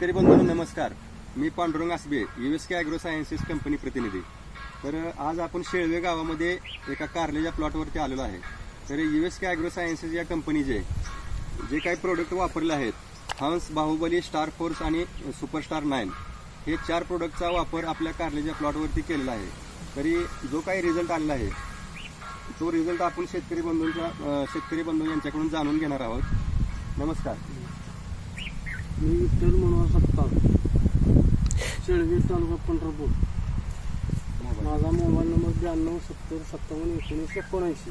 शेतकरी बंधू नमस्कार. मी Pandurang Asabe U S K agro sciences company प्रतिनिधी. तर आज आपण शेळवे गावामध्ये एका कारलेच्या प्लॉटवरती आलेलो आहे. तर U S K agro sciences या कंपनीचे जे काही प्रोडक्ट वापरले आहेत हंस बाहुबली स्टार फोर्स आणि सुपरस्टार नाईन हे चार प्रोडक्टचा वापर आपल्या कारलेच्या प्लॉटवरती केलेला आहे. तरी जो काही रिझल्ट आलेला आहे तो रिझल्ट आपण शेतकरी बंधूंच्या शेतकरी बंधू यांच्याकडून जाणून घेणार आहोत. नमस्कार. मी विठ्ठल मनोहर सप्ताह शेळवी तालुका पंढरपूर. माझा मोबाईल नंबर ब्याण्णव सत्तर सत्तावन्न एकोणीस एकोणऐंशी.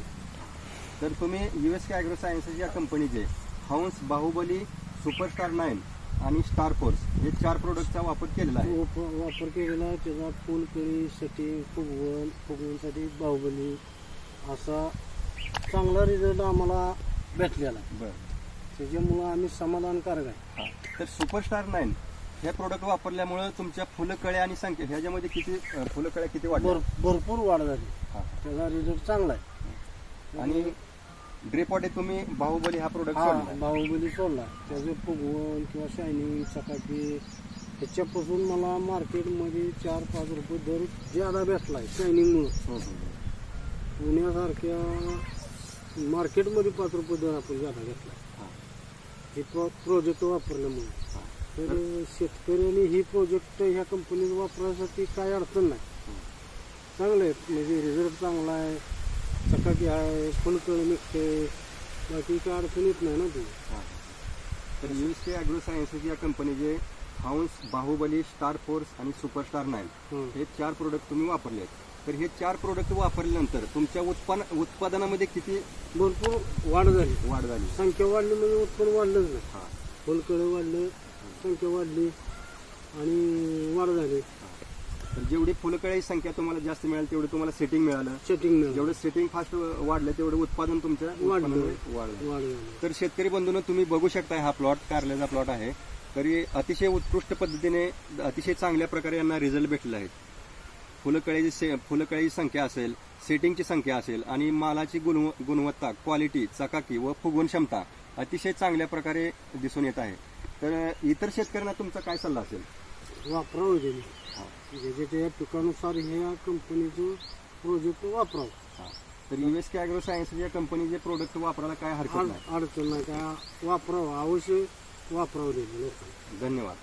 तर तुम्ही U S K agro sciences या कंपनीचे हंस बाहुबली सुपरस्टार नाईन आणि स्टार फोर्स हे चार प्रोडक्टचा वापर केलेला आहे. वाप- वापर केलेला त्याचा फुलकळी सेटिंग फुगवण फुगवणसाठी बाहुबली असा चांगला रिझल्ट आम्हाला भेटलेला आहे. बरं. त्याच्यामुळं आम्ही समाधानकारक आहे. हा. तर सुपरस्टार नाईन हे प्रोडक्ट वापरल्यामुळे तुमच्या फुलकळ्या आणि संख्या ह्याच्यामध्ये किती अं, फुलकळ्या किती वाढल्या? भर भरपूर वाढ झाली. हा. त्याचा रिझल्ट चांगला आहे. आणि ड्रेपॉटे तुम्ही बाहुबली हा प्रोडक्ट हा बाहुबली सोडला. त्याचे फुगवण किंवा शायनिंग चकाकी ह्याच्यापासून मला मार्केटमध्ये चार पाच रुपये दर ज्यादा भेटलाय शायनिंगमुळं हं, हं. पुण्यासारख्या मार्केटमध्ये पाच रुपये दर आपण ज्यादा घेतला हा. प्रो प्रोजेक्ट वापरल्यामुळे. तर शेतकऱ्यांनी ही प्रोजेक्ट ह्या कंपनीत वापरण्यासाठी काय अडचण नाही चांगले आहेत म्हणजे रिझल्ट चांगला आहे चकाकी आहे फुलकळी निघते बाकी काय अडचण येत नाही ना ती. तर यू के अॅग्रो सायन्सेस या कंपनीचे हंस बाहुबली स्टार फोर्स आणि सुपरस्टार नाईन. हे चार प्रोडक्ट तुम्ही वापरले आहेत तर हे चार प्रोडक्ट वापरल्यानंतर तुमच्या उत्पन्न उत्पादनामध्ये किती भरपूर वाढ झाली. वाढ झाली. संख्या वाढली म्हणजे उत्पन्न वाढलंच नाही. हा. फुलकळी वाढलं संख्या वाढली आणि वाढ झाली. तर जेवढी फुलकळी संख्या तुम्हाला जास्त मिळाली तेवढं तुम्हाला सेटिंग मिळालं. सेटिंग मिळालं. जेवढं सेटिंग फास्ट वाढलं तेवढं उत्पादन तुमच्या वाढलं. उत्पन्नामध्ये वाढलं. वाढ झाली. तर शेतकरी बंधूंनो तुम्ही बघू शकता हा प्लॉट कारल्याचा प्लॉट आहे. तरी अतिशय उत्कृष्ट पद्धतीने अतिशय चांगल्या प्रकारे यांना रिझल्ट भेटले आहेत. फुलकळीची से फुलकळीची संख्या असेल सेटिंगची संख्या असेल आणि मालाची गुणव गुणवत्ता क्वालिटी चकाकी व फुगवण क्षमता अतिशय चांगल्या प्रकारे दिसून येत आहे. तर इतर शेतकऱ्यांना तुमचा काय सल्ला असेल? वापरावं त्यांनी ज्याच्या त्या पिकानुसार ह्या कंपनीचं प्रोजेक्ट वापरावं. तर U S K agro science या कंपनीचे प्रोडक्ट वापरायला काय हरकत नाही? अडचण नाही. काय वापरावं. अवश्य वापरावं धन्यवाद.